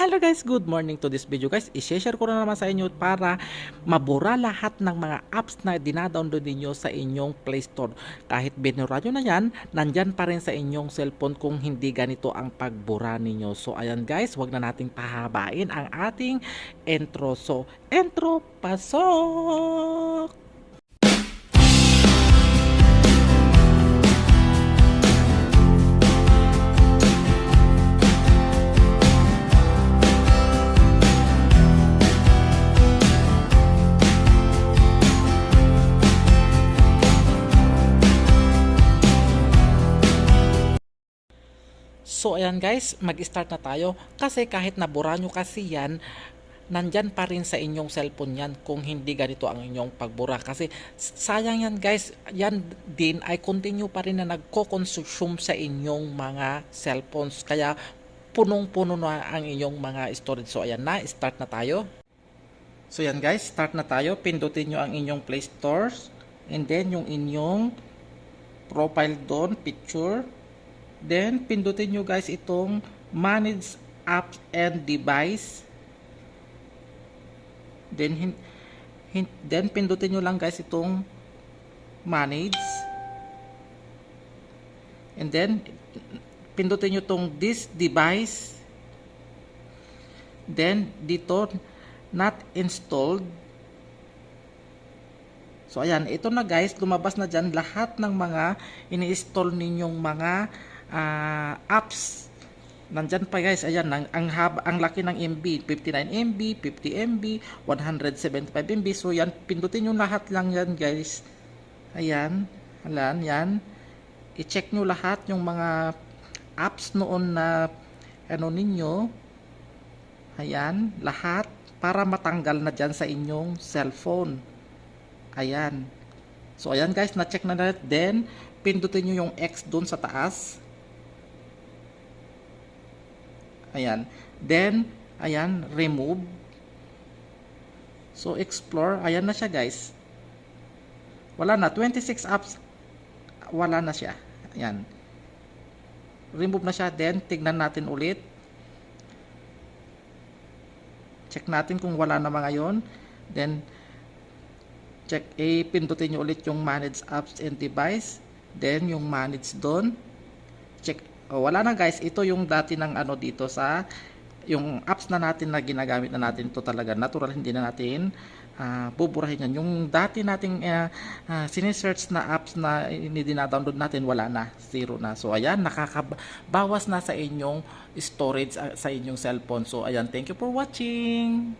Hello guys, good morning to this video guys. I-share ko na naman sa inyo para mabura lahat ng mga apps na dinadownload ninyo sa inyong Play Store. Kahit binura nyo na yan, nandyan pa rin sa inyong cellphone kung hindi ganito ang pagbura ninyo. So ayan guys, wag na nating pahabain ang ating intro. So, intro, pasok! So ayan guys, mag-start na tayo kasi kahit nabura nyo kasi yan, nandyan pa rin sa inyong cellphone yan kung hindi ganito ang inyong pagbura kasi sayang yan guys, yan din ay continue pa rin na nagko-consume sa inyong mga cellphones kaya punong-puno na ang inyong mga storage. So ayan na, start na tayo. So yan guys, start na tayo. Pindutin nyo ang inyong Play Stores and then yung inyong profile doon, picture. Then, pindutin nyo guys itong manage apps and device. Then, hin, then pindutin nyo lang guys itong manage. And then, pindutin nyo itong this device. Then, dito, not installed. So, ayan, ito na guys, lumabas na dyan lahat ng mga ini-install ninyong mga uh, apps. Nandyan pa guys. Ayan ang ang, hab, ang laki ng MB 59 MB 50 MB 175 MB so yan pindutin nyo lahat lang yan guys. Ayan alan yan. I-check nyo lahat yung mga apps noon na ano ninyo. Ayan lahat para matanggal na dyan sa inyong cellphone. Ayan. So ayan guys. Na check na. Natin then pindutin nyo yung X doon sa taas Ayan. Then, ayan, remove. So, explore. Ayan na siya, guys. Wala na. 26 apps. Wala na siya. Ayan. Remove na siya. Then, tignan natin ulit. Check natin kung wala na mga yon. Then, check A. Pindutin nyo ulit yung manage apps and device. Then, yung manage doon. Check Oh, wala na guys, ito yung dati ng ano dito sa yung apps na natin na ginagamit na natin. To talaga natural hindi na natin uh, buburahin yan. Yung dati nating uh, uh, sinesearch na apps na dinadadownload natin wala na. Zero na. So ayan nakakabawas na sa inyong storage uh, sa inyong cellphone. So ayan thank you for watching